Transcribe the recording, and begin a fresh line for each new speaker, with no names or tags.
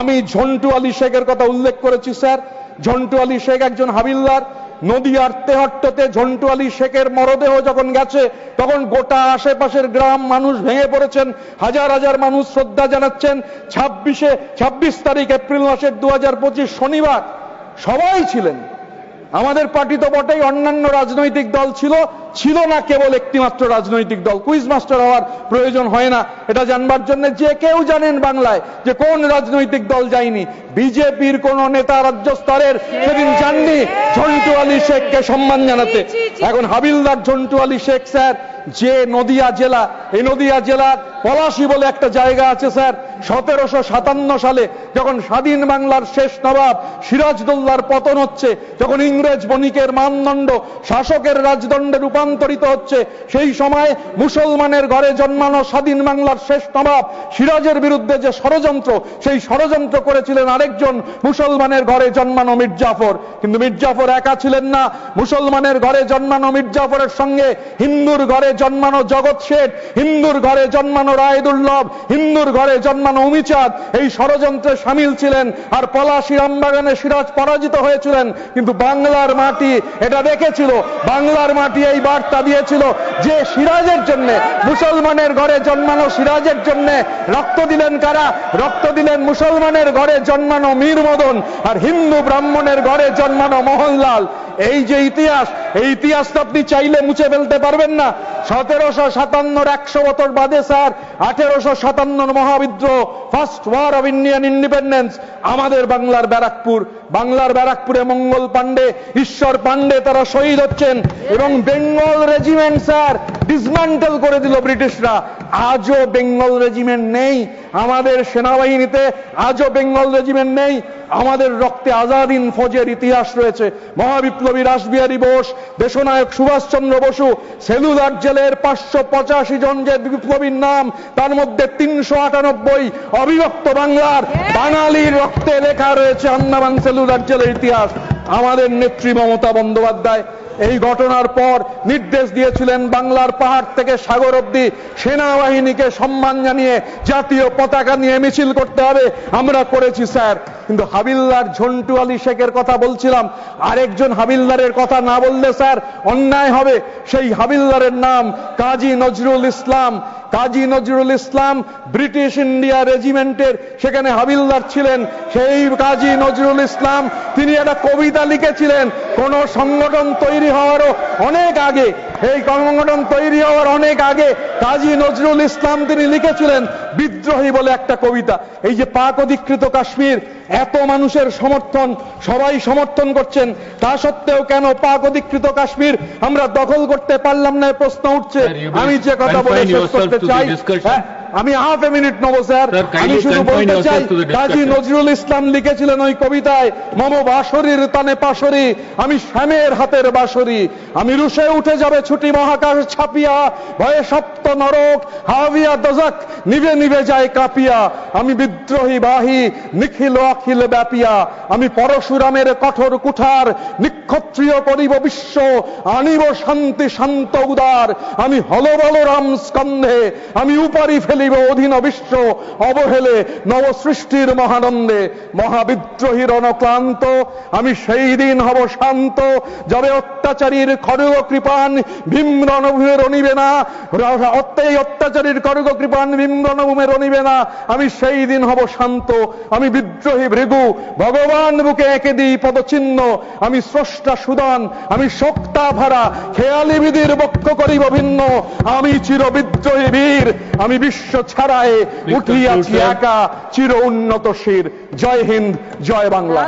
আমি ঝন্টু আলী শেখের কথা উল্লেখ করেছি, স্যার। ঝন্টু আলী শেখ একজন হাবিল্লার নদীয়ার তেহট্টতে ঝন্টু আলী শেখের মরদেহ যখন গেছে, তখন গোটা আশেপাশের গ্রাম মানুষ ভেঙে পড়েছেন, হাজার হাজার মানুষ শ্রদ্ধা জানাচ্ছেন। ছাব্বিশে, ছাব্বিশ তারিখ, এপ্রিল মাসের দু শনিবার সবাই ছিলেন। আমাদের পার্টি তো বটেই অন্যান্য রাজনৈতিক দল ছিল ছিল না কেবল একটিমাত্র রাজনৈতিক দল। কুইজ মাস্টার হওয়ার প্রয়োজন হয় না এটা জানবার জন্য যে কেউ জানেন বাংলায় যে কোন রাজনৈতিক দল যায়নি। বিজেপির কোন নেতা রাজ্য স্তরের সেদিন যাননি ঝন্টু আলী শেখকে সম্মান জানাতে। এখন হাবিলদার ঝন্টু আলী শেখ স্যার যে নদিয়া জেলা, এই নদিয়া জেলার পলাশি বলে একটা জায়গা আছে, স্যার। সতেরোশো সাতান্ন সালে যখন স্বাধীন বাংলার শেষ নবাব সিরাজদৌল্লার পতন হচ্ছে, যখন ইংরেজ বণিকের মানদণ্ড শাসকের রাজদণ্ডে রূপান্তরিত হচ্ছে, সেই সময় মুসলমানের ঘরে জন্মানো স্বাধীন বাংলার শেষ নবাব সিরাজের বিরুদ্ধে যে ষড়যন্ত্র, সেই ষড়যন্ত্র করেছিলেন আরেকজন মুসলমানের ঘরে জন্মানো মির্জাফর কিন্তু মির্জাফর একা ছিলেন না। মুসলমানের ঘরে জন্মানো মির্জাফরের সঙ্গে হিন্দুর ঘরে জন্মানো জগৎ শেঠ, হিন্দুর ঘরে জন্মানো রায়দুল্লভ হিন্দুর ঘরে জন্মানো উমিচাঁদ। এই ষড়যন্ত্রে সামিল ছিলেন আর পলাশি রামবাগানে সিরাজ পরাজিত হয়েছিলেন। কিন্তু বাংলার মাটি এটা দেখেছিল, বাংলার মাটি এই বার্তা দিয়েছিল যে সিরাজের জন্য, মুসলমানের ঘরে জন্মানো সিরাজের জন্য রক্ত দিলেন কারা? রক্ত দিলেন মুসলমানের ঘরে জন্মানো মীর মদন আর হিন্দু ব্রাহ্মণের ঘরে জন্মানো মোহনলাল। এই যে ইতিহাস এই ইতিহাসটা আপনি চাইলে মুছে ফেলতে পারবেন না। সতেরোশো সাতান্নর একশো বছর বাদে, স্যার, আঠেরোশো সাতান্নর মহাবিদ্রোহ, first war of Indian independence, আমাদের বাংলার ব্যারাকপুর। বাংলার ব্যারাকপুরে মঙ্গল পাণ্ডে, ঈশ্বর পাণ্ডে তারা শহীদ হচ্ছেন এবং বেঙ্গল রেজিমেন্ট, স্যার ডিসম্যান্টেল করে দিল ব্রিটিশরা। আজও বেঙ্গল রেজিমেন্ট নেই আমাদের সেনাবাহিনীতে, আজও বেঙ্গল রেজিমেন্ট নেই। আমাদের রক্তে আজাদিন ফৌজের ইতিহাস রয়েছে। মহাবিপ্লবী রাসবিহারী বোস দেশনায়ক সুভাষচন্দ্র বসু সেলুলার জেলের পাঁচশো পঁচাশি জন যে বিপ্লবীর নাম, তার মধ্যে তিনশো আটানব্বই অবিভক্ত বাংলার বাঙালির রক্তে লেখা রয়েছে আন্দামান সেলুলার জেলের ইতিহাস। আমাদের নেত্রী মমতা বন্দ্যোপাধ্যায় এই ঘটনার পর নির্দেশ দিয়েছিলেন বাংলার পাহাড় থেকে সাগর অব্দি সেনাবাহিনীকে সম্মান জানিয়ে জাতীয় পতাকা নিয়ে মিছিল করতে হবে। আমরা করেছি, স্যার। কিন্তু হাবিলদার ঝন্টু আলী শেখের কথা বলছিলাম। আরেকজন হাবিলদারের কথা না বললে, স্যার, অন্যায় হবে। সেই হাবিলদারের নাম কাজী নজরুল ইসলাম। কাজী নজরুল ইসলাম ব্রিটিশ ইন্ডিয়া রেজিমেন্টের সেখানে হাবিলদার ছিলেন। সেই কাজী নজরুল ইসলাম, তিনি একটা কবিতা লিখেছিলেন। কোন সংগঠন তৈরি হওয়ারও অনেক আগে এই সংগঠন তৈরি হওয়ার অনেক আগে কাজী নজরুল ইসলাম তিনি লিখেছিলেন বিদ্রোহী বলে একটা কবিতা। এই যে পাক অধিকৃত কাশ্মীর এত মানুষের সমর্থন সবাই সমর্থন করছেন তা সত্ত্বেও কেন পাক অধিকৃত কাশ্মীর আমরা দখল করতে পারলাম না প্রশ্ন উঠছে। আমি যে কথা বলে শেষ করতে চাই আমি হাফ এ মিনিট নেব স্যার। আমি শুধু বলতে চাই কাজী নজরুল ইসলাম লিখেছিলেন ওই কবিতায় মম বাঁশরীর তানে পাশরি আমি শ্যামের হাতের বাঁশরি আমি রুশে উঠে যাবে ছুটি মহাকাশ ছাপিয়া ভয়ে সপ্ত নরক হাবিয়া দজক নিভে নিভে যায় কাঁপিয়া আমি বিদ্রোহী বাহি নিখিল অখিল ব্যাপিয়া আমি পরশুরামের কঠোর কুঠার নিক্ষত্রিয় করিব বিশ্ব আনিব শান্তি শান্ত উদার আমি হল রাম স্কন্ধে আমি উপারি ফেলিব অধীন বিশ্ব অবহেলে নবসৃষ্টির মহানন্দে। মহাবিদ্রোহীর অনক্লান্ত আমি সেই দিন হব শান্ত, যবে অত্যাচারীর খড়গ কৃপান ভীম রণভূমে রণিবে না। এই অত্যাচারীর খড়গ কৃপান ভীম রণভূমে রণিবে না। আমি সেই দিন হব শান্ত, আমি বিদ্রোহী ভৃগু, ভগবান বুকে এঁকে দিই পদচিহ্ন। আমি স্রষ্টা সুদান, আমি শক্তা ভাড়া খেয়ালি বিধির বক্ষ করিব ভিন্ন। আমি চির বিদ্রোহী বীর, আমি বিশ্ব ছাড়ায় উঠিয়াছি একা চির উন্নত শির। জয় হিন্দ জয় বাংলা।